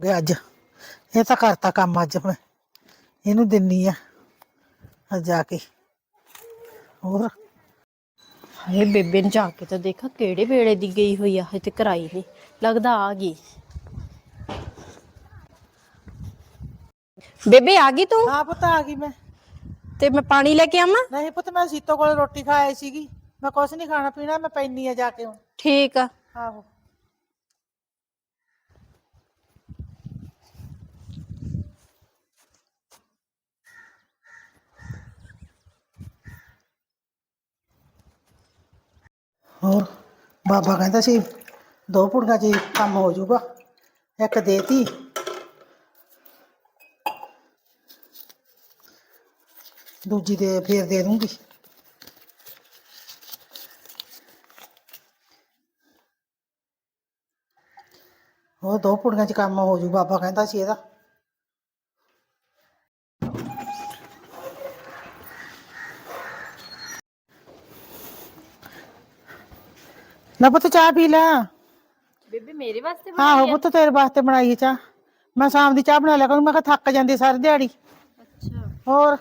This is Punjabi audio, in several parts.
ਗਿਆ ਅੱਜ। ਇਹ ਤਾਂ ਕਰਤਾ ਕੰਮ ਅੱਜ ਮੈਂ। ਇਹਨੂੰ ਦਿੰਨੀ ਆ। ਅੱਜ ਜਾ ਕੇ। ਹੋਰ। ਹਾਏ ਬੇਬੇ ਨੂੰ ਜਾ ਕੇ ਤਾਂ ਦੇਖਾ ਕਿਹੜੇ ਵੇਲੇ ਦੀ ਗਈ ਹੋਈ ਆ ਹਜੇ ਤੱਕ ਆਈ ਨਹੀਂ ਲੱਗਦਾ ਆ ਗਈ। ਬੇਬੇ ਆ ਗਈ ਤੂੰ? ਹਾਂ ਪੁੱਤ ਆ ਗਈ ਮੈਂ। ਤੇ ਮੈਂ ਪਾਣੀ ਲੈ ਕੇ ਆਵਾਂ? ਨਹੀਂ ਪੁੱਤ ਮੈਂ ਸੀਤੋ ਕੋਲ ਰੋਟੀ ਖਾ ਆਈ ਸੀਗੀ। ਮੈਂ ਕੁਛ ਨਹੀਂ ਖਾਣਾ ਪੀਣਾ ਮੈਂ ਪੈਣੀ ਆ ਜਾ ਕੇ ਹੁਣ। ਠੀਕ ਆ। ਆਹੋ ਹੋਰ ਬਾਬਾ ਕਹਿੰਦਾ ਸੀ, ਦੋ ਪੁੜੀਆਂ 'ਚ ਹੀ ਕੰਮ ਹੋ ਜਾਊਗਾ, ਇੱਕ ਦੇਤੀ ਦੂਜੀ ਦੇ ਫੇਰ ਦੇ ਦੂੰਗੀ। ਉਹ ਦੋ ਪੁੜੀਆਂ 'ਚ ਕੰਮ ਹੋ ਜੂ ਬਾਬਾ ਕਹਿੰਦਾ ਸੀ ਇਹਦਾ। ਲੈ ਪੁੱਤ ਚਾਹ ਪੀ ਲੈ ਬੇਬੇ ਮੇਰੇ ਵਾਸਤੇ ਆਹੋ ਪੁੱਤ ਤੇਰੇ ਵਾਸਤੇ ਬਣਾਈ ਹੈ ਚਾਹ ਮੈਂ ਸ਼ਾਮ ਦੀ ਚਾਹ ਬਣਾ ਲਿਆ ਕਰੂੰ ਮੈਂ ਕਿਹਾ ਥੱਕ ਜਾਂਦੀ ਸਾਰੀ ਦਿਹਾੜੀ ਅੱਛਾ ਹੋਰ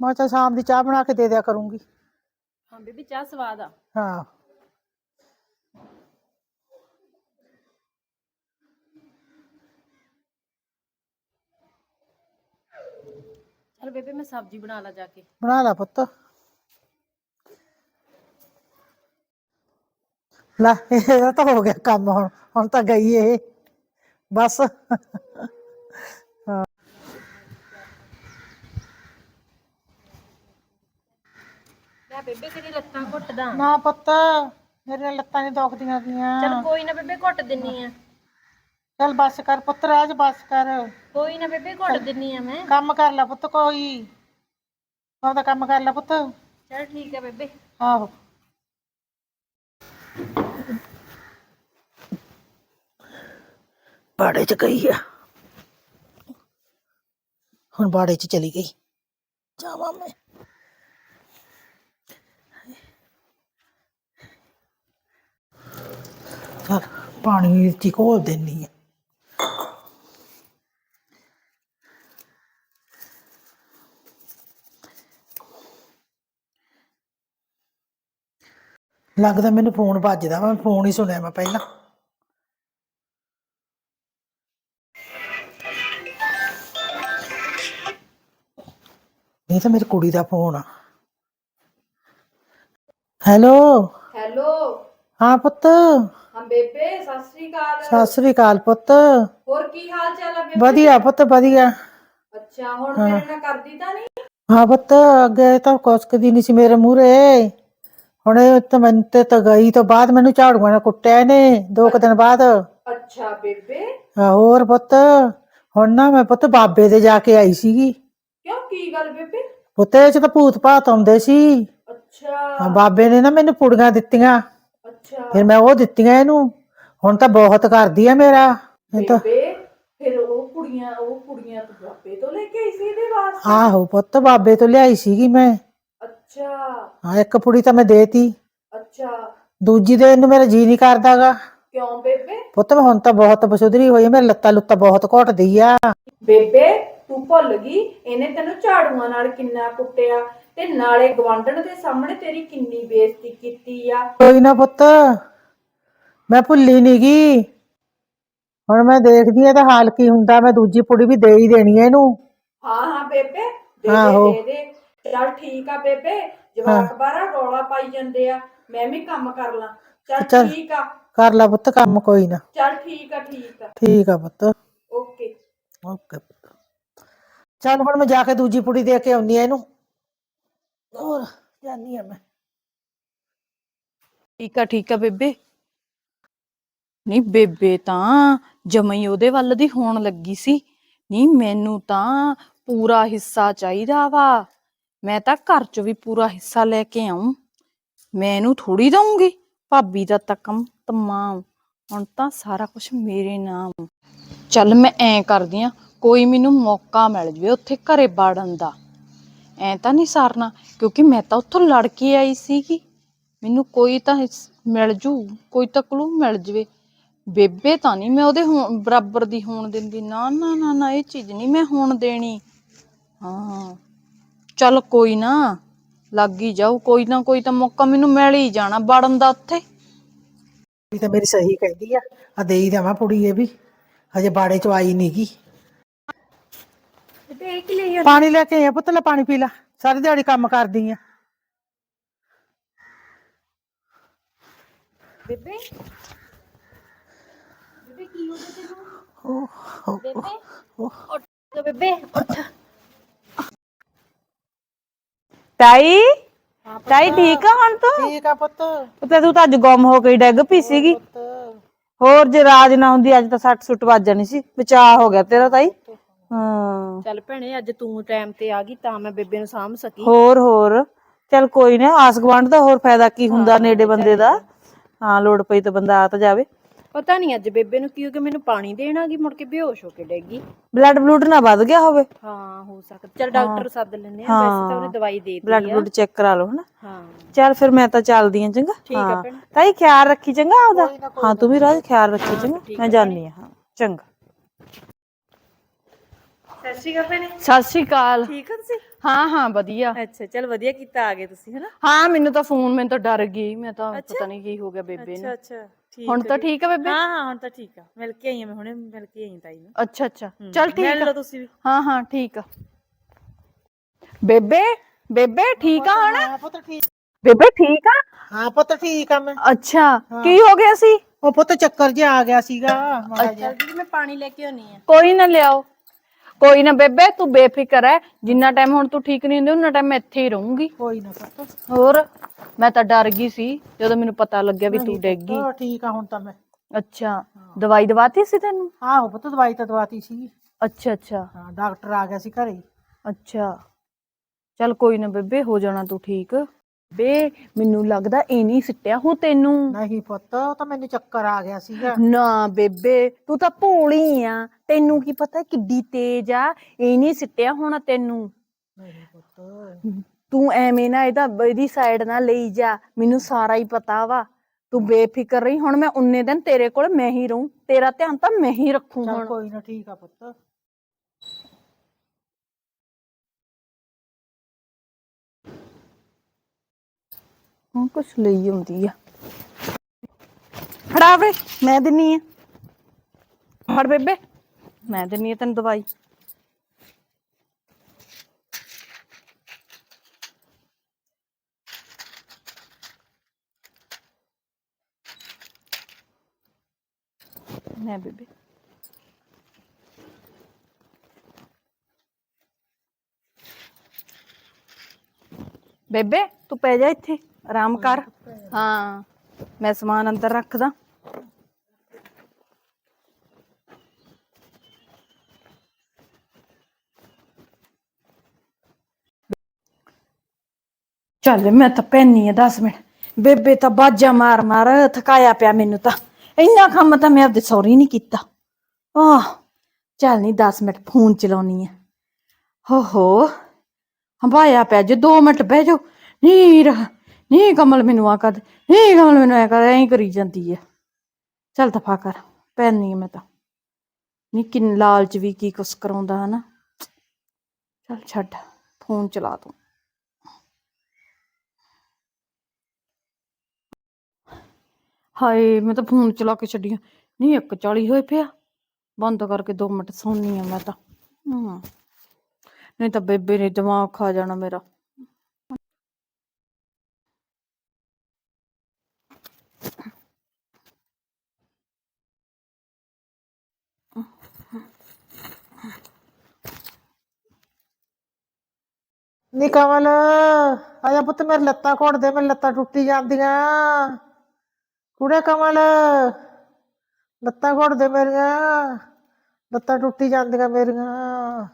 ਮੈਂ ਤਾਂ ਸ਼ਾਮ ਦੀ ਚਾਹ ਬਣਾ ਕੇ ਦੇ ਦਿਆ ਕਰੂੰਗੀ ਹਾਂ ਬੇਬੇ ਚਾਹ ਸਵਾਦ ਆ ਹਾਂ ਚਲ ਬੇਬੇ ਮੈਂ ਸਬਜ਼ੀ ਬਣਾ ਲਾ ਜਾ ਕੇ ਬਣਾ ਲਾ ਪੁੱਤ ਲੈ ਇਹਦਾ ਤਾਂ ਹੋ ਗਿਆ ਕੰਮ ਹੁਣ ਹੁਣ ਤਾਂ ਗਈ ਇਹ। ਬਸ। ਲੈ ਬੇਬੇ ਤੇਰੀ ਲੱਤਾਂ ਘੁੱਟਦਾ। ਨਾ ਪੁੱਤ ਮੇਰੀਆਂ ਲੱਤਾਂ ਨਹੀਂ ਦੁਖਦੀਆਂ ਪਈਆਂ। ਚਲ ਕੋਈ ਨਾ ਬੇਬੇ ਘੁੱਟ ਦਿੰਨੀ ਆ। ਚੱਲ ਬੱਸ ਕਰ ਪੁੱਤ ਰਾਜ ਬੱਸ ਕਰ। ਕੋਈ ਨਾ ਬੇਬੇ ਘੁੱਟ ਦਿੰਨੀ ਆ ਮੈਂ। ਕੰਮ ਕਰ ਲੈ ਪੁੱਤ ਕੋਈ। ਆਪਦਾ ਕੰਮ ਕਰ ਲੈ ਪੁੱਤ। ਚਲ ਠੀਕ ਆ ਬੇਬੇ। ਆਹੋ। ਬਾੜੇ ਚ ਗਈ ਆ ਹੁਣ ਬਾੜੇ ਚ ਚਲੀ ਗਈ ਜਾਵਾਂ ਮੈਂ ਚਲ ਪਾਣੀ ਚ ਘੋਲ ਦੇਣੀ ਆ ਲੱਗਦਾ ਮੈਨੂੰ ਫੋਨ ਵੱਜਦਾ ਵਾ ਫੋਨ ਹੀ ਸੁਣਿਆ ਮੈਂ ਪਹਿਲਾਂ ਇਹ ਤਾਂ ਮੇਰੀ ਕੁੜੀ ਦਾ ਫੋਨ ਆ। ਹੈਲੋ? ਹੈਲੋ? ਹਾਂ ਪੁੱਤ। ਹਾਂ ਬੇਬੇ ਸਤਿ ਸ੍ਰੀ ਅਕਾਲ। ਸਤਿ ਸ੍ਰੀ ਅਕਾਲ ਪੁੱਤ। ਹੋਰ ਕੀ ਹਾਲ ਚਾਲ ਆ ਬੇਬੇ? ਵਧੀਆ ਪੁੱਤ ਵਧੀਆ। ਅੱਛਾ ਹੁਣ ਮੇਰੇ ਨਾਲ ਕਰਦੀ ਤਾਂ ਨਹੀਂ? ਹਾਂ ਪੁੱਤ ਅੱਗੇ ਤਾਂ ਕੁਸਕਦੀ ਨਹੀਂ ਸੀ ਮੇਰੇ ਮੂਹਰੇ। ਹੁਣ ਤਾਂ ਮੈਂ ਤੇ ਤਾਂ ਗਈ ਤੋਂ ਬਾਅਦ ਮੈਨੂੰ ਝਾੜੂਆਂ ਨਾਲ ਕੁੱਟਿਆ ਇਹਨੇ ਦੋ ਕੁ ਦਿਨ ਬਾਅਦ। ਅੱਛਾ ਬੇਬੇ। ਹਾਂ, ਹੋਰ ਪੁੱਤ ਹੁਣ ਨਾ ਮੈਂ ਪੁੱਤ ਬਾਬੇ ਦੇ ਜਾ ਕੇ ਆਈ ਸੀਗੀ। ਕਿਉਂ ਕੀ ਗੱਲ ਬੇਬੇ? ਪੁੱਤ ਚ ਤਾਂ ਭੂਤ ਭਾਤ ਆਉਂਦੇ ਸੀ। ਅੱਛਾ। ਹਾਂ, ਬਾਬੇ ਨੇ ਨਾ ਮੈਨੂੰ ਪੁੜੀਆਂ ਦਿੱਤੀਆਂ। ਅੱਛਾ। ਫਿਰ ਮੈਂ ਉਹ ਦਿੱਤੀਆਂ ਇਹਨੂੰ। ਹੁਣ ਤਾਂ ਬਹੁਤ ਕਰਦੀ ਆ ਮੇਰਾ। ਇਹ ਤਾਂ ਬੇਬੇ ਫਿਰ ਉਹ ਕੁੜੀਆਂ ਉਹ ਕੁੜੀਆਂ ਤੂੰ ਬਾਬੇ ਤੋਂ ਲੈ ਕੇ ਆਈ ਸੀ ਇਹਦੇ ਵਾਸਤੇ? ਆਹੋ ਪੁੱਤ ਬਾਬੇ ਤੋਂ ਲਿਆਈ ਸੀਗੀ ਮੈਂ। ਅੱਛਾ। ਹਾਂ ਇੱਕ ਪੁੜੀ ਤਾਂ ਮੈਂ ਦੇਤੀ। ਅੱਛਾ। ਦੂਜੀ ਦੇ ਇਹਨੂੰ ਮੇਰਾ ਜੀ ਨਹੀਂ ਕਰਦਾਗਾ। ਕਿਉਂ ਬੇਬੇ? ਪੁੱਤ ਮੈਂ ਹੁਣ ਤਾਂ ਬਹੁਤ ਬਸੁਧਰੀ ਹੋਈ ਆ, ਮੇਰੀ ਲੱਤਾਂ ਲੁੱਤਾਂ ਬਹੁਤ ਘੁੱਟਦੀ ਆ। ਬੇਬੇ ਭੁੱਲ ਗਈ। ਇਹਨੇ ਤੈਨੂੰ ਝਾੜੂਆਂ ਨਾਲ ਕਿੰਨਾ ਕੁੱਟਿਆ ਤੇ ਨਾਲੇ ਗਵਾਂਢਣ ਦੇ ਸਾਹਮਣੇ ਤੇਰੀ ਕਿੰਨੀ ਬੇਇੱਜ਼ਤੀ ਕੀਤੀ ਆ। ਕੋਈ ਨਾ ਪੁੱਤ ਮੈਂ ਭੁੱਲੀ ਨੀ ਗੀ ਹੁਣ ਮੈਂ ਦੇਖਦੀ ਆ ਤਾਂ ਹਾਲ ਕੀ ਹੁੰਦਾ ਮੈਂ ਦੂਜੀ ਪੁੜੀ ਵੀ ਦੇ ਹੀ ਦੇਣੀ ਆ ਇਹਨੂੰ। ਹਾਂ ਹਾਂ ਬੇਬੇ ਦੇ ਆਹੋ। ਦੇ ਦੇ। ਦੇ ਚੱਲ ਠੀਕ ਆ ਬੇਬੇ ਜਵਾਕ ਬਾਰਾ ਰੌਲਾ ਪਾਈ ਜਾਂਦੇ ਆ। ਮੈਂ ਵੀ ਕੰਮ ਕਰ ਲਾਂ। ਚੱਲ ਚੱਲ। ਠੀਕ ਆ। ਕਰ ਲੈ ਪੁੱਤ ਕੰਮ ਕੋਈ ਨਾ। ਚੱਲ ਠੀਕ ਆ ਠੀਕ ਆ। ਠੀਕ ਆ ਪੁੱਤ। ਓਕੇ। ਓਕੇ ਪੁੱਤ। ਚੱਲ ਹੁਣ ਮੈਂ ਜਾ ਕੇ ਦੂਜੀ ਪੁੜੀ ਦੇ ਕੇ ਆਉਣੀ ਆ ਇਹਨੂੰ। ਹੋਰ ਜਾਨੀ ਆ ਮੈਂ। ਠੀਕ ਆ ਠੀਕ ਆ ਬੇਬੇ। ਨਹੀਂ ਬੇਬੇ ਤਾਂ ਜਮਈ ਉਹਦੇ ਵੱਲ ਦੀ ਹੋਣ ਲੱਗੀ ਸੀ। ਨਹੀਂ ਮੈਨੂੰ ਤਾਂ ਪੂਰਾ ਹਿੱਸਾ ਚਾਹੀਦਾ ਵਾ। ਮੈਂ ਤਾਂ ਘਰ ਚ ਵੀ ਪੂਰਾ ਹਿੱਸਾ ਲੈ ਕੇ ਆਉਂ ਮੈਂ ਇਹਨੂੰ ਥੋੜੀ ਦਊਂਗੀ, ਭਾਬੀ ਦਾ ਤਾਂ ਤਮਾਮ ਹੁਣ ਤਾਂ ਸਾਰਾ ਕੁਝ ਮੇਰੇ ਨਾਮ। ਚੱਲ ਮੈਂ ਐਂ ਕਰਦੀ ਆ ਕੋਈ ਮੈਨੂੰ ਮੌਕਾ ਮਿਲ ਜਵੇ ਉੱਥੇ ਘਰੇ ਬਾੜਨ ਦਾ। ਐ ਤਾਂ ਨਹੀਂ ਸਾਰਨਾ, ਕਿਉਂਕਿ ਮੈਂ ਤਾਂ ਉੱਥੋਂ ਲੜ ਕੇ ਆਈ ਸੀਗੀ। ਮੈਨੂੰ ਕੋਈ ਤਾਂ ਹਿੱਸ- ਮਿਲ ਜੂ, ਕੋਈ ਤਾਂ ਕਲੂ ਮਿਲ ਜਵੇ। ਬੇਬੇ ਤਾਂ ਨਹੀਂ ਮੈਂ ਉਹਦੇ ਹੋਣ- ਬਰਾਬਰ ਦੀ ਹੋਣ ਦਿੰਦੀ। ਨਾ ਨਾ ਨਾ ਨਾ, ਇਹ ਚੀਜ਼ ਨਹੀਂ ਮੈਂ ਹੋਣ ਦੇਣੀ। ਹਾਂ, ਚੱਲ ਕੋਈ ਨਾ, ਲੱਗ ਹੀ ਜਾਊ। ਕੋਈ ਨਾ, ਕੋਈ ਤਾਂ ਮੌਕਾ ਮੈਨੂੰ ਮਿਲ ਹੀ ਜਾਣਾ ਵੜਨ ਦਾ ਉੱਥੇ। ਵੀ ਤਾਂ ਮੇਰੀ ਸਹੀ ਕਹਿੰਦੀ ਆ। ਆ ਦੇਈ ਦੇਵਾਂ ਕੁੜੀ ਇਹ ਵੀ। ਹਜੇ ਬਾੜੇ ਚ ਆਈ ਨਹੀਂਗੀ ਪਾਣੀ ਲੈ ਕੇ ਆ ਪੁੱਤ ਲੈ ਪਾਣੀ ਪੀ ਲੈ। ਸਾਰੀ ਦਿਹਾੜੀ ਕੰਮ ਕਰਦੀ ਆ। ਬੇਬੇ? ਓਹ ਤੋ ਬੇਬੇ? ਉੱਠ ਤਾਈ? ਤਾਈ ਠੀਕ ਆ ਹੁਣ ਤੂੰ? ਠੀਕ ਆ ਪੁੱਤ। ਤੇ ਤੂੰ ਤਾਂ ਅੱਜ ਗੁੰਮ ਹੋ ਕੇ ਹੀ ਡਿੱਗ ਪਈ ਸੀਗੀ। ਹੋਰ ਜੇ ਰਾਜ ਨਾ ਹੁੰਦੀ ਅੱਜ ਤਾਂ ਸੱਟ ਸੁੱਟ ਵੱਜ ਜਾਣੀ ਸੀ। ਬਚਾਅ ਹੋ ਗਿਆ ਤੇਰਾ ਤਾਈ। ਹਾਂ। ਚੱਲ ਭੈਣੇ ਅੱਜ ਤੂੰ ਟਾਈਮ ਤੇ ਆ ਗਈ ਤਾਂ ਮੈਂ ਬੇਬੇ ਨੂੰ ਸਾਂਭ ਸਕੀ। ਹੋਰ ਹੋਰ। ਚੱਲ ਕੋਈ ਨਾ ਆਸ ਗਵਾਂਢ ਦਾ ਹੋਰ ਫਾਇਦਾ ਕੀ ਹੁੰਦਾ ਨੇੜੇ ਬੰਦੇ ਦਾ? ਹਾਂ ਲੋੜ ਪਈ ਤਾਂ ਬੰਦਾ ਆ ਤਾਂ ਜਾਵੇ। ਪਤਾ ਨਹੀਂ ਅੱਜ ਬੇਬੇ ਨੂੰ ਕੀ ਹੋ ਗਿਆ ਮੈਨੂੰ ਪਾਣੀ ਦੇਣ ਆ ਗਈ ਮੁੜ ਕੇ ਬੇਹੋਸ਼ ਹੋ ਕੇ ਡੈਗੀ ਬਲੱਡ ਬਲੂਡ ਨਾ ਵੱਧ ਗਿਆ ਹੋਵੇ। ਹਾਂ ਹੋ ਸਕਦਾ। ਚੱਲ ਡਾਕਟਰ ਸੱਦ ਲੈਨੇ ਆ ਵੈਸੇ ਤਾਂ ਉਹਨੇ ਦਵਾਈ ਦੇ ਦਿੱਤੀ ਬਲੱਡ ਬਲੂਡ ਚੈੱਕ ਕਰਾ ਲਓ ਹਨਾ। ਹਾਂ। ਚੱਲ ਫਿਰ ਮੈਂ ਤਾਂ ਚੱਲਦੀ ਆ ਚੰਗਾ। ਠੀਕ ਆ ਹਾਂ। ਭੈਣੇ। ਤਾਈ ਖਿਆਲ ਰੱਖੀ ਚੰਗਾ ਆਪਦਾ? ਹਾਂ ਤੂੰ ਵੀ ਰਾਜ ਖਿਆਲ ਰੱਖੀ ਚੰਗਾ। ਮੈਂ ਜਾਣੀ ਆ ਹਾਂ। ਚੰਗਾ। ਸਤਿ ਸ਼੍ਰੀ ਅਕਾਲ ਭੈਣੇ। ਸਤਿ ਸ਼੍ਰੀ ਅਕਾਲ। ਠੀਕ ਹੋ ਤੁਸੀਂ? ਹਾਂ ਹਾਂ ਵਧੀਆ। ਅੱਛਾ ਚੱਲ ਵਧੀਆ ਕੀਤਾ ਆ ਗਏ ਤੁਸੀਂ ਹਨਾ? ਹਾਂ ਮੈਨੂੰ ਤਾਂ ਫੋਨ ਮੈਨੂੰ ਤਾਂ ਡਰ ਗਈ। ਮੈਂ ਤਾਂ ਪਤਾ ਨਹੀਂ ਕੀ ਹੋ ਗਿਆ ਬੇਬੇ ਨੂੰ। ਅੱਛਾ ਠੀਕ ਹੁਣ ਤਾਂ ਠੀਕ ਆ ਬੇਬੇ? ਹਾਂ ਹਾਂ ਹੁਣ ਤਾਂ ਠੀਕ ਆ। ਮਿਲ ਕੇ ਆਈ ਆ ਮੈਂ ਹੁਣੇ ਮਿਲ ਕੇ ਆਈ ਤਾਈ ਨੂੰ। ਅੱਛਾ ਅੱਛਾ। ਚੱਲ ਠੀਕ ਮਿਲ ਆ। ਲਓ ਤੁਸੀਂ ਵੀ। ਹਾਂ ਹਾਂ ਠੀਕ ਆ। ਬੇਬੇ ਬੇਬੇ ਠੀਕ ਆ ਹੁਣ? ਹਾਂ ਪੁੱਤ ਠੀਕ। ਬੇਬੇ ਠੀਕ ਆ? ਹਾਂ ਪੁੱਤ ਠੀਕ ਆ ਮੈਂ। ਅੱਛਾ ਕੀ ਹੋ ਗਿਆ ਸੀ? ਉਹ ਪੁੱਤ ਚੱਕਰ ਜਿਹਾ ਆ ਗਿਆ ਸੀਗਾ ਮਾੜਾ ਜਿਹਾ। ਚੱਲ ਜੀ ਮੈਂ ਪਾਣੀ ਲੈ ਕੇ ਆਉਣੀ ਆ। ਕੋਈ ਨਾ ਲਿਆਓ। ਕੋਈ ਨਾ ਬੇਬੇ ਤੂੰ ਬੇਫਿਕਰ ਹੈ ਜਿੰਨਾ ਟਾਈਮ ਹੁਣ ਤੂੰ ਠੀਕ ਨਹੀਂ ਹੁੰਦੀ ਉਹਨਾਂ ਟਾਈਮ ਮੈਂ ਇੱਥੇ ਹੀ ਰਹੂੰਗੀ। ਕੋਈ ਨਾ ਪੁੱਤ। ਹੋਰ ਮੈਂ ਤਾਂ ਡਰ ਗਈ ਸੀ ਜਦੋਂ ਮੈਨੂੰ ਪਤਾ ਲੱਗਿਆ ਵੀ ਤੂੰ ਡਿੱਗ ਗਈ। ਹਾਂ ਠੀਕ ਆ ਹੁਣ ਤਾਂ ਮੈਂ। ਅੱਛਾ ਦਵਾਈ ਦਵਾਤੀ ਸੀ ਤੈਨੂੰ? ਆਹੋ ਪੁੱਤ ਦਵਾਈ ਤਾਂ ਦਵਾਤੀ ਸੀ। ਅੱਛਾ ਅੱਛਾ। ਹਾਂ ਡਾਕਟਰ ਆ ਗਿਆ ਸੀ ਘਰੇ। ਅੱਛਾ। ਚੱਲ ਕੋਈ ਨਾ ਬੇਬੇ ਹੋ ਜਾਣਾ ਤੂੰ ਠੀਕ। ਬੇ ਮੈਨੂੰ ਲੱਗਦਾ ਇਹ ਨਹੀਂ ਸਿੱਟਿਆ ਹੋ ਤੈਨੂੰ। ਨਹੀਂ ਪੁੱਤ ਉਹ ਤਾਂ ਮੈਨੂੰ ਚੱਕਰ ਆ ਗਿਆ ਸੀਗਾ। ਨਾ ਬੇਬੇ ਤੂੰ ਤਾਂ ਭੋਲੀ ਆ। ਤੈਨੂੰ ਕੀ ਪਤਾ ਕਿੱਡੀ ਤੇਜ਼ ਆ ਇਹ ਨਹੀਂ ਸਿੱਟਿਆ ਹੋਣਾ ਤੈਨੂੰ। ਨਹੀਂ ਪੁੱਤ। ਤੂੰ ਐਵੇਂ ਨਾ ਇਹਦਾ ਇਹਦੀ ਸਾਈਡ ਨਾ ਲਈ ਜਾ ਮੈਨੂੰ ਸਾਰਾ ਹੀ ਪਤਾ ਵਾ। ਤੂੰ ਬੇਫਿਕਰ ਰਹੀ ਹੁਣ ਮੈਂ ਉਨੇ ਦਿਨ ਤੇਰੇ ਕੋਲ ਮੈਂ ਹੀ ਰਹੂੰ। ਤੇਰਾ ਧਿਆਨ ਤਾਂ ਮੈਂ ਹੀ ਰੱਖੂ ਚੱਲ ਹੁਣ। ਕੋਈ ਨਾ ਠੀਕ ਆ ਪੁੱਤ। ਹੁਣ ਕੁਛ ਲਈ ਹੁੰਦੀ ਆ। ਫੜਾ ਵੇ ਮੈਂ ਦਿੰਨੀ ਆ। ਫੜ ਬੇਬੇ, ਮੈਂ ਦਿੰਨੀ ਆ ਤੈਨੂੰ ਦਵਾਈ। ਮੈਂ ਬੇਬੇ। ਬੇਬੇ, ਤੂੰ ਪੈ ਜਾ ਇੱਥੇ। ਆਰਾਮ ਕਰ। ਹਾਂ। ਮੈਂ ਸਮਾਨ ਅੰਦਰ ਰੱਖਦਾ। ਚੱਲ ਮੈਂ ਤਾਂ ਪੈਣੀ ਆ 10 ਮਿੰਟ। ਬੇਬੇ ਤਾਂ ਬਾਜਾ ਮਾਰ ਮਾਰ ਥਕਾਇਆ ਪਿਆ ਮੈਨੂੰ ਤਾਂ। ਇੰਨਾ ਕੰਮ ਤਾਂ ਮੈਂ ਆਪਦੇ ਸੌਰੀ ਨਹੀਂ ਕੀਤਾ। ਆਹ ਚੱਲ ਨਹੀਂ 10 ਮਿੰਟ ਫੋਨ ਚਲਾਉਣੀ ਆ। ਹੋ ਹੋ ਹੰਭਾਇਆ ਪਿਆ ਜੇ 2 ਮਿੰਟ ਬਹਿ ਜਾਓ। ਨੀ ਰਹ ਨੀ ਕਮਲ ਮੈਨੂੰ ਆ ਕਰ, ਨਹੀਂ ਕਮਲ ਮੈਨੂੰ ਐ ਕਰ, ਐਂ ਕਰੀ ਜਾਂਦੀ ਆ। ਚੱਲ ਦਫਾ ਕਰ ਪੈਣੀ ਮੈਂ ਤਾਂ। ਨਹੀਂ ਕਿੰਨ ਲਾਲਚ ਵੀ ਕੀ ਕੁਛ ਕਰਾਉਂਦਾ, ਹਨਾ। ਚੱਲ ਛੱਡ, ਫੋਨ ਚਲਾ ਤੂੰ। ਹਾਏ, ਮੈਂ ਤਾਂ ਫੋਨ ਚਲਾ ਕੇ ਛੱਡੀਆਂ ਨਹੀਂ 140 ਹੋਏ ਪਿਆ। ਬੰਦ ਕਰਕੇ 2 ਮਿੰਟ ਸੌਣੀ ਆ ਮੈਂ ਤਾਂ। ਨਹੀਂ ਤਾਂ ਬੇਬੇ ਨੇ ਦਿਮਾਗ ਖਾ ਜਾਣਾ ਮੇਰਾ। ਨੀ ਕਮਲ ਆਇਆ ਪੁੱਤ, ਮੇਰੇ ਲੱਤਾਂ ਘੋੜ ਦੇ, ਮੇਰੇ ਲੱਤਾਂ ਟੁੱਟੀ ਜਾਂਦੀਆਂ। ਕੁੜੇ ਕਮਲ, ਲੱਤਾਂ ਘੋੜ ਦੇ ਮੇਰੀਆਂ, ਲੱਤਾਂ ਟੁੱਟੀ ਜਾਂਦੀਆਂ ਮੇਰੀਆਂ।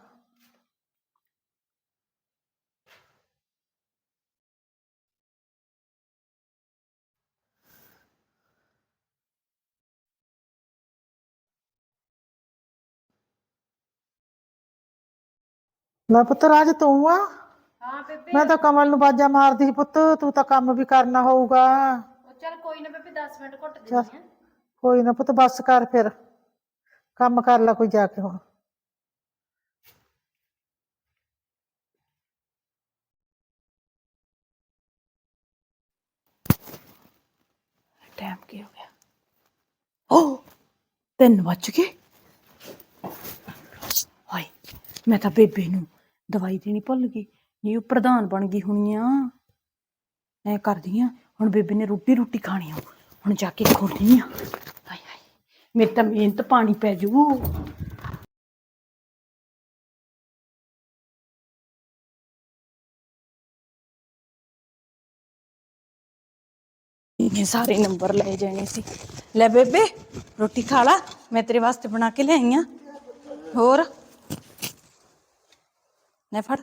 ਲੈ ਪੁੱਤ, ਰਾਜ ਤੂੰ ਆ? ਹਾਂ ਬੇਬੇ। ਮੈਂ ਤਾਂ ਕਮਲ ਨੂੰ ਬਾਜਾ ਮਾਰਦੀ ਸੀ ਪੁੱਤ ਤੂੰ ਤਾਂ ਕੰਮ ਵੀ ਕਰਨਾ ਹੋਊਗਾ। ਚੱਲ ਕੋਈ ਨਾ ਬੇਬੇ 10 ਮਿੰਟ ਘੁੱਟ ਦਿੰਦੀ ਆ ਕੋਈ ਨਾ ਪੁੱਤ ਬੱਸ ਕਰ ਫਿਰ। ਕੰਮ ਕਰ ਲੈ ਕੋਈ ਜਾ ਕੇ ਹੁਣ। ਟਾਈਮ ਕੀ ਹੋ ਗਿਆ? ਓ ਤਿੰਨ ਵੱਜ ਗਏ। ਹਾਏ ਮੈਂ ਤਾਂ ਬੇਬੇ ਨੂੰ ਦਵਾਈ ਦੇਣੀ ਭੁੱਲ ਗਈ। ਨਹੀਂ, ਉਹ ਪ੍ਰਧਾਨ ਬਣ ਗਈ ਹੋਣੀ ਆ। ਐ ਕਰਦੀ ਆ। ਹੁਣ ਬੇਬੇ ਨੇ ਰੋਟੀ ਰੋਟੀ ਖਾਣੀ ਆ। ਹੁਣ ਜਾ ਕੇ ਖੋਲਣੀ ਆ। ਹਾਏ ਹਾਏ, ਮੇਰੀ ਤਾਂ ਮਿਹਨਤ ਪਾਣੀ ਪੈ ਜੂ। ਇਹ ਸਾਰੇ ਨੰਬਰ ਲੈ ਜਾਣੇ ਸੀ। ਲੈ ਬੇਬੇ, ਰੋਟੀ ਖਾ ਲਾ। ਮੈਂ ਤੇਰੇ ਵਾਸਤੇ ਬਣਾ ਕੇ ਲਿਆਈ ਆ। ਹੋਰ? ਲੈ ਫੜ।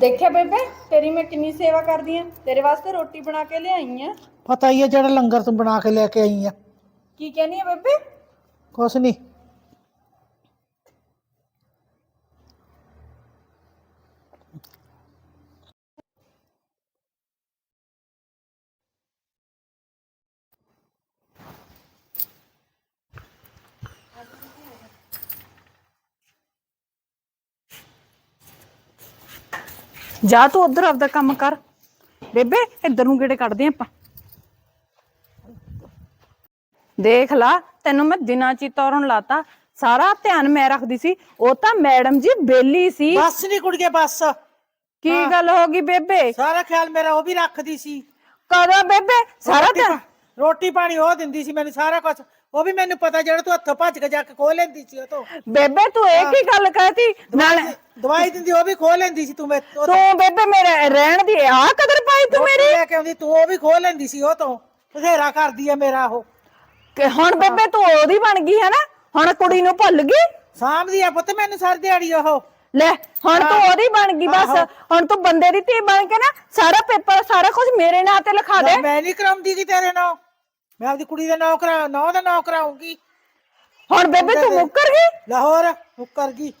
ਦੇਖਿਆ ਬੇਬੇ ਤੇਰੀ ਮੈਂ ਕਿੰਨੀ ਸੇਵਾ ਕਰਦੀ ਆ ਤੇਰੇ ਵਾਸਤੇ ਰੋਟੀ ਬਣਾ ਕੇ ਲਿਆਈ ਆ। ਪਤਾ ਹੀ ਹੈ ਜਿਹੜਾ ਲੰਗਰ ਤੂੰ ਬਣਾ ਕੇ ਲੈ ਕੇ ਆਈ ਆ। ਕੀ ਕਹਿੰਦੀ ਆ ਬੇਬੇ? ਕੁਛ ਨਹੀਂ ਜਾ ਤੂੰ ਉਧਰ ਆਪਦਾ ਕੰਮ ਕਰ। ਬੇਬੇ ਇੱਧਰ ਨੂੰ ਗੇੜੇ ਕੱਢਦੇ ਆਪਾਂ। ਦੇਖ ਲਾ ਤੈਨੂੰ ਮੈਂ ਦਿਨਾਂ ਚ ਹੀ ਤੋਰਨ ਲਾਤਾ। ਸਾਰਾ ਧਿਆਨ ਮੈਂ ਰੱਖਦੀ ਸੀ। ਉਹ ਤਾਂ ਮੈਡਮ ਜੀ ਬੇਲੀ ਸੀ। ਬੱਸ ਨਹੀਂ ਕੁੜੀਏ ਬੱਸ। ਕੀ ਗੱਲ ਹੋ ਗਈ ਬੇਬੇ? ਸਾਰਾ ਖਿਆਲ ਮੇਰਾ ਉਹ ਵੀ ਰੱਖਦੀ ਸੀ। ਕਦੋਂ ਬੇਬੇ? ਸਾਰਾ ਧਿਆਨ ਰੋਟੀ ਪਾਣੀ ਉਹ ਦਿੰਦੀ ਸੀ ਮੈਨੂੰ ਸਾਰਾ ਕੁਝ ਉਹ ਵੀ ਮੈਨੂੰ ਪਤਾ ਜਿਹੜਾ ਤੂੰ ਹੱਥੋਂ ਭੱਜ ਕੇ ਜਾ ਕੇ ਖੋਹ ਲੈਂਦੀ ਸੀ ਉਹ ਤੋਂ। ਬੇਬੇ ਤੂੰ ਇਹ ਕੀ ਗੱਲ ਕਹਿਤੀ? ਨਾਲ ਦਵਾਈ ਦਿੰਦੀ ਉਹ ਵੀ ਖੋਹ ਲੈਂਦੀ ਸੀ ਤੂੰ ਮੈਂ ਉਹ ਤੋਂ ਤੂੰ ਬੇਬੇ ਮੇਰੇ ਰਹਿਣ ਦੀ ਆ ਕਦਰ ਪਾਈ ਤੂੰ ਰੋਟੀ ਮੇਰੀ? ਲੈ ਕੇ ਆਉਂਦੀ ਤੂੰ ਉਹ ਵੀ ਖੋਹ ਲੈਂਦੀ ਸੀ ਉਹ ਤੋਂ। ਬਥੇਰਾ ਕਰਦੀ ਆ ਮੇਰਾ ਉਹ। ਕਿ ਹੁਣ ਬੇਬੇ ਤੂੰ ਉਹਦੀ ਬਣ ਗਈ ਹੈ ਨਾ? ਹੁਣ ਕੁੜੀ ਨੂੰ ਭੁੱਲ ਗਈ? ਸਾਂਭਦੀ ਆ ਪੁੱਤ ਮੈਨੂੰ ਸਾਰੀ ਦਿਹਾੜੀ ਉਹ। ਲੈ ਹੁਣ ਤੂੰ ਉਹਦੀ ਬਣ ਗਈ ਬਸ। ਆਹੋ। ਹੁਣ ਤੂੰ ਬੰਦੇ ਦੀ ਧੀ ਬਣ ਕੇ ਨਾ ਸਾਰਾ ਪੇਪਰ ਸਾਰਾ ਕੁਝ ਮੇਰੇ ਨਾਂ ਤੇ ਲਿਖਾ ਦੇ। ਮੈਂ ਨਹੀਂ ਕਰਾਉਂਦੀ ਕਿ ਤੇਰੇ ਨਾਲ ਮੈਂ ਆਪਦੀ ਕੁੜੀ ਦਾ ਨਾਂ ਕਰਾ ਨਾਂ ਦਾ ਨਾਂ ਕਰਾਉਂਗੀ ਹੁਣ ਬੇਬੇ ਤੂੰ ਮੁੱਕਰ ਗਈ? ਲਾਹੌਰ ਮੁੱਕਰ ਗਈ।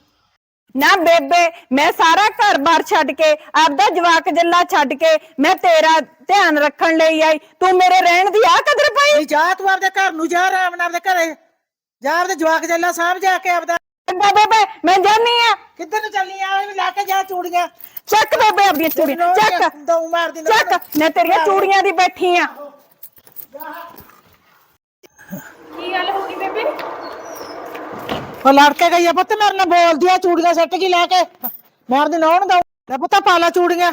ਨਾ ਬੇਬੇ ਮੈਂ ਸਾਰਾ ਘਰ-ਬਾਰ ਛੱਡ ਕੇ ਆਪਦਾ ਜਵਾਕ ਜੱਲਾ ਛੱਡ ਕੇ ਮੈਂ ਤੇਰਾ ਧਿਆਨ ਰੱਖਣ ਲਈ ਆਈ। ਤੂੰ ਮੇਰੇ ਰਹਿਣ ਦੀ ਆ ਕਦਰ ਪਾਈ? ਨਹੀਂ ਜਾ ਤੂੰ ਆਪਦੇ ਘਰ ਨੂੰ ਜਾ ਆਰਾਮ ਨਾਲ ਆਪਦੇ ਘਰੇ। ਜਾ ਆਪਦੇ ਜਵਾਕ ਜੱਲਾ ਸਾਂਭ ਜਾ ਕੇ ਆਪਦਾ। ਚੰਗਾ ਬੇਬੇ ਮੈਂ ਜਾਨੀ ਆ। ਕਿੱਧਰ ਨੂੰ ਚੱਲੀ ਆ? ਵੀ ਲਾ ਕੇ ਜਾ ਚੂੜੀਆਂ। ਚੱਕ ਬੇਬੇ ਆਪਦੀਆਂ ਚੂੜੀਆਂ ਚੱਕ। ਦਊ ਮਾਰ ਦੀ ਚੱਕ ਮੈਂ ਤੇਰੀਆਂ ਚੂੜੀਆਂ ਦੀ ਬੈਠੀ ਆ। ਉਹ ਲੜ ਕੇ ਗਈ ਆ ਪੁੱਤ ਮੇਰੇ ਨਾਲ ਬੋਲਦੀ ਆ ਚੂੜੀਆਂ ਸੱਟ ਗਈ ਲੈ ਕੇ। ਮਾਰ ਦੀ ਨੌਣ ਦਊ। ਲੈ ਪੁੱਤ ਪਾ ਲਾ ਚੂੜੀਆਂ।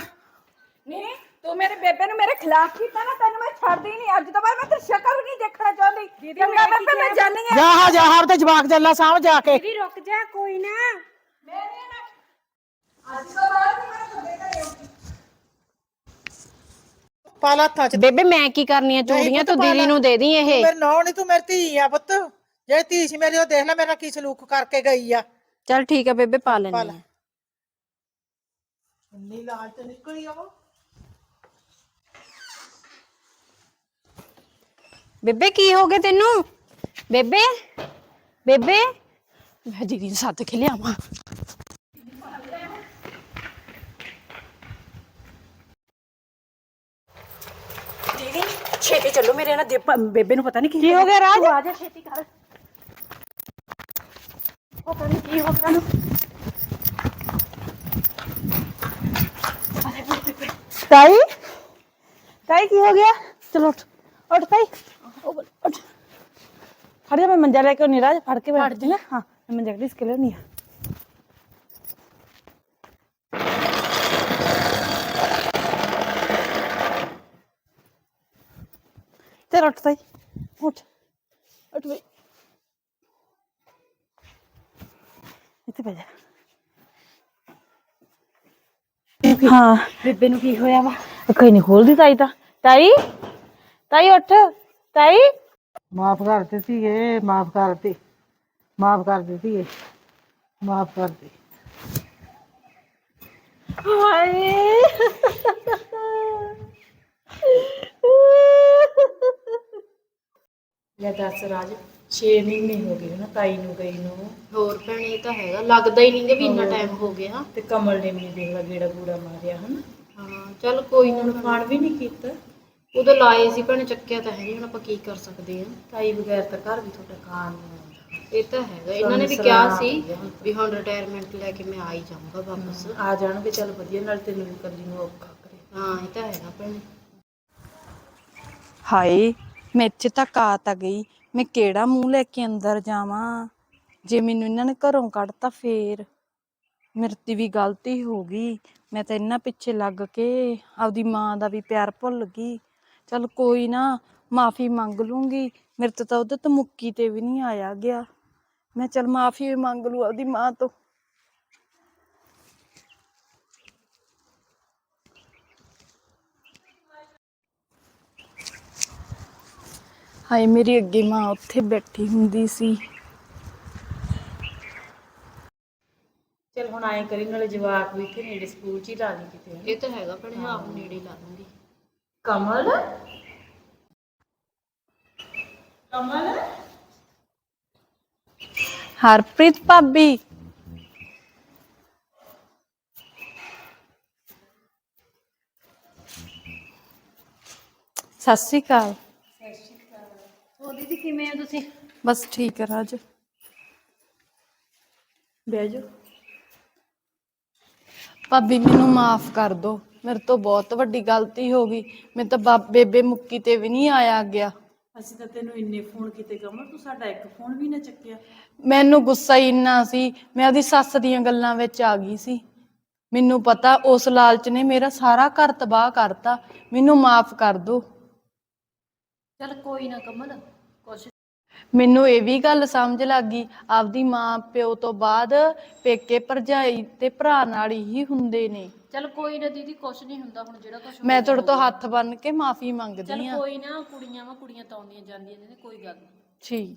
ਨਹੀਂ ਤੂੰ ਮੇਰੇ ਬੇਬੇ ਨੂੰ ਮੇਰੇ ਖਿਲਾਫ ਕੀਤਾ ਨਾ ਤੈਨੂੰ ਮੈਂ ਛੱਡਦੀ ਨਹੀਂ। ਅੱਜ ਤੋਂ ਬਾਅਦ ਮੈਂ ਤੇਰੀ ਸ਼ਕਲ ਵੀ ਨਹੀਂ ਦੇਖਣਾ ਚਾਹੁੰਦੀ। ਚੰਗਾ ਬੇਬੇ ਮੈਂ ਜਾਣੀ ਆ। ਜਾ ਹਾਂ ਜਾ ਹਾਂ ਆਪਦੇ ਜਵਾਕ ਜੱਲਾ ਸਾਂਭ ਜਾ ਕੇ। ਰੁਕ ਜਾ ਕੋਈ ਨਾ। ਪਾ ਲਾ ਹੱਥਾਂ 'ਚ ਬੇਬੇ ਮੈਂ ਕੀ ਕਰਨੀ ਆ? ਚੂੜੀਆਂ ਤੂੰ ਦੀਦੀ ਨੂੰ ਦੇ ਦੀ ਇਹ। ਮੇਰੇ ਨੌ ਨਹੀਂ ਤੂੰ ਮੇਰੀ ਧੀ ਆ ਪੁੱਤ। ਜਿਹੜੀ ਧੀ ਸੀ ਮੇਰੀ ਉਹ ਦੇਖ ਲੈ ਮੇਰਾ ਕੀ ਸਲੂਕ ਕਰਕੇ ਗਈ ਆ। ਚਲ ਠੀਕ ਆ ਬੇਬੇ ਪਾ ਲੈਣੀ ਲੈ। ਇੰਨੀ ਲਾਲ ਤੇ ਨਿਕਲੀ ਆ ਉਹ। ਬੇਬੇ ਕੀ ਹੋ ਗਿਆ ਤੈਨੂੰ? ਬੇਬੇ ਬੇਬੇ। ਮੈਂ ਦੀਦੀ ਨੂੰ ਸੱਦ ਕੇ ਲਿਆਵਾਂ ਦੀਦੀ ਛੇਤੀ ਚੱਲੋ ਮੇਰੇ ਨਾਲ ਦੇ- ਪ- ਬੇਬੇ ਨੂੰ ਪਤਾ ਨਹੀਂ ਕੀ ਕੀ ਹੋ ਗਿਆ ਰਾਜ? ਆ ਜਾ ਛੇਤੀ ਕਰ। ਪਤਾ ਨਹੀਂ ਕੀ ਹੋ ਗਿਆ ਨੂੰ ਤਾਈ? ਤਾਈ ਕੀ ਹੋ ਗਿਆ? ਚਲੋ ਉੱਠ ਉੱਠ ਤਾਈ। ਉਹ- ਉੱਠ। ਖੜ ਜਾ ਮੈਂ ਮੰਜਾ ਲੈ ਕੇ ਆਉਣੀ ਰਾਜ। ਫੜ ਕੇ ਬੈਠ ਜੀ ਹਾਂ ਮੈਂ ਮੰਜਾ ਕਿਸ ਕੇ ਲਿਆਉਣੀ ਆ। ਚਲ ਉੱਠ ਤਾਈ ਉੱਠ। ਉੱਠ ਬਈ। ਇੱਥੇ ਬੈ ਜਾ। ਹਾਂ। ਬੇਬੇ ਨੂੰ ਕੀ ਹੋਇਆ ਵਾ? ਕੋਈ ਨਹੀਂ ਖੋਲਦੀ ਤਾਈ ਤਾਂ। ਤਾਈ ਤਾਈ ਉੱਠ ਤਾਈ। ਮਾਫ ਕਰ ਦਿੱਤੀ ਏ ਮਾਫ ਕਰ ਦਿੱਤੀ। ਮਾਫ ਕਰ ਦਿੱਤੀ ਏ ਮਾਫ ਕਰ ਦੇ ਹਾਏ। ਲੈ ਦੱਸ ਰਾਜ 6 ਮਹੀਨੇ ਹੋ ਗਏ ਨਾ ਤਾਈ ਨੂੰ ਗਈ ਨੂੰ। ਹੋਰ ਭੈਣੇ ਇਹ ਤਾਂ ਹੈਗਾ ਲੱਗਦਾ ਹੀ ਨਹੀਂ ਕਿ ਵੀ ਇੰਨਾ ਟਾਈਮ ਹੋ ਗਿਆ। ਤੇ ਕਮਲ ਨੇ ਵੀ ਦੇਖ ਲਾ ਗੇੜਾ ਗੂੜਾ ਮਾਰਿਆ ਹਨ? ਹਾਂ ਚੱਲ ਕੋਈ ਨਾ ਹੁਣ ਫਾਨ ਵੀ ਨਹੀਂ ਕੀਤਾ। ਉਦੋਂ ਲਾਏ ਸੀ ਭੈਣੇ ਚੱਕਿਆ ਤਾਂ ਹੈ ਨਹੀਂ ਹੁਣ ਆਪਾਂ ਕੀ ਕਰ ਸਕਦੇ ਆ। ਤਾਈ ਬਗੈਰ ਤਾਂ ਘਰ ਵੀ ਤੁਹਾਡਾ ਖਾਣ ਆਉਂਦਾ। ਇਹ ਤਾਂ ਹੈਗਾ ਇਹਨਾਂ ਨੇ ਵੀ ਸਾਨੂੰ ਕਿਹਾ ਸਲਾਹ ਸੀ ਆ। ਵੀ ਹੁਣ ਰਿਟਾਇਰਮੈਂਟ ਲੈ ਕੇ ਮੈਂ ਆ ਹੀ ਜਾਊਂਗਾ ਵਾਪਸ। ਆ ਜਾਣਗੇ ਚੱਲ ਵਧੀਆ ਨਾਲ ਤੈਨੂੰ ਵੀ ਕੱਲੀ ਨੂੰ ਔਖਾ ਕਰੇ। ਹਾਂ ਇਹ ਤਾਂ ਹੈਗਾ ਭੈਣੇ। ਹਾਏ ਮੇਚ ਤਾਂ ਕਾ ਤਾਂ ਗਈ। ਮੈਂ ਕਿਹੜਾ ਮੂੰਹ ਲੈ ਕੇ ਅੰਦਰ ਜਾਵਾਂ? ਜੇ ਮੈਨੂੰ ਇਹਨਾਂ ਨੇ ਘਰੋਂ ਕੱਢਤਾ ਫੇਰ। ਮੇਰੇ ਤੇ ਵੀ ਗਲਤੀ ਹੋ ਗਈ। ਮੈਂ ਤਾਂ ਇਹਨਾਂ ਪਿੱਛੇ ਲੱਗ ਕੇ ਆਪਦੀ ਮਾਂ ਦਾ ਵੀ ਪਿਆਰ ਭੁੱਲ ਗਈ। ਚਲ ਕੋਈ ਨਾ, ਮਾਫੀ ਮੰਗ ਲੂੰਗੀ। ਮੇਰੇ ਤੋਂ ਤਾਂ ਉਹਦੇ ਤੋਂ ਮੁੱਕੀ ਤੇ ਵੀ ਨਹੀਂ ਆਇਆ ਗਿਆ। ਮੈਂ ਚਲ ਮਾਫੀ ਮੰਗ ਲੂ ਆਪਦੀ ਮਾਂ ਤੋਂ। ਹਾਏ ਮੇਰੀ ਅੱਗੇ ਮਾਂ ਉੱਥੇ ਬੈਠੀ ਹੁੰਦੀ ਸੀ। ਚੱਲ ਹੁਣ ਆਏ ਕਰੀ ਨਾਲੇ ਜਵਾਕ ਵੀ ਕਿ ਨੇੜੇ ਸਕੂਲ ਚ ਹੀ ਲਾ ਲਈ ਕਿਤੇ। ਇਹ ਤਾਂ ਹੈਗਾ ਭੈਣੇ ਆਪ ਨੇੜੇ ਲਾ ਲੂੰਗੀ। ਕਮਲ? ਕਮਲ? ਹਰਪ੍ਰੀਤ ਭਾਬੀ? ਸਤਿ ਸ਼੍ਰੀ ਅਕਾਲ। ਦੀਦੀ ਕਿਵੇਂ ਆ ਤੁਸੀਂ? ਬਸ ਠੀਕ ਹੈ ਰਾਜ। ਬਹਿ ਜਾ ਭਾਬੀ ਮੈਨੂੰ ਮਾਫ ਕਰ ਦਿਓ ਮੇਰੇ ਤੋਂ ਬਹੁਤ ਵੱਡੀ ਗਲਤੀ ਹੋ ਗਈ। ਮੈਂ ਤਾਂ ਬਾ- ਬੇਬੇ ਮੁੱਕੀ ਤੇ ਵੀ ਨਹੀਂ ਆਇਆ ਗਿਆ। ਅਸੀਂ ਤਾਂ ਤੈਨੂੰ ਇੰਨੇ ਫੋਨ ਕੀਤੇ ਕਮਲ ਤੂੰ ਸਾਡਾ ਇੱਕ ਫੋਨ ਵੀ ਨਾ ਚੱਕਿਆ। ਮੈਨੂੰ ਗੁੱਸਾ ਹੀ ਇੰਨਾ ਸੀ। ਮੈਂ ਉਹਦੀ ਸੱਸ ਦੀਆਂ ਗੱਲਾਂ ਵਿੱਚ ਆ ਗਈ ਸੀ। ਮੈਨੂੰ ਪਤਾ ਉਸ ਲਾਲਚ ਨੇ ਮੇਰਾ ਸਾਰਾ ਘਰ ਤਬਾਹ ਕਰਤਾ। ਮੈਨੂੰ ਮਾਫ ਕਰ ਦਿਓ ਚੱਲ ਕੋਈ ਨਾ ਕਮਲ ਮੈਨੂੰ ਇਹ ਵੀ ਗੱਲ ਸਮਝ ਲੱਗ। ਗਈ ਆਪਦੀ ਮਾਂ ਪਿਓ ਤੋਂ ਬਾਅਦ ਪੇਕੇ ਭਰਜਾਈ ਤੇ ਭਰਾ ਨਾਲ ਹੀ ਹੁੰਦੇ ਨੇ। ਚੱਲ ਕੋਈ ਨਾ ਦੀਦੀ ਕੁਛ ਨਹੀਂ ਹੁੰਦਾ ਹੁਣ ਜਿਹੜਾ ਕੁਛ ਮੈਂ ਤੁਹਾਡੇ ਤੋਂ ਹੱਥ ਬੰਨ ਕੇ ਮਾਫੀ ਮੰਗਦੀ ਚੱਲ ਆ ਕੋਈ ਨਾ ਕੁੜੀਆਂ ਵਾ ਕੁੜੀਆਂ ਤਾਂ ਆਉਂਦੀਆਂ ਜਾਂਦੀਆਂ ਨੇ ਕੋਈ ਗੱਲ ਠੀਕ।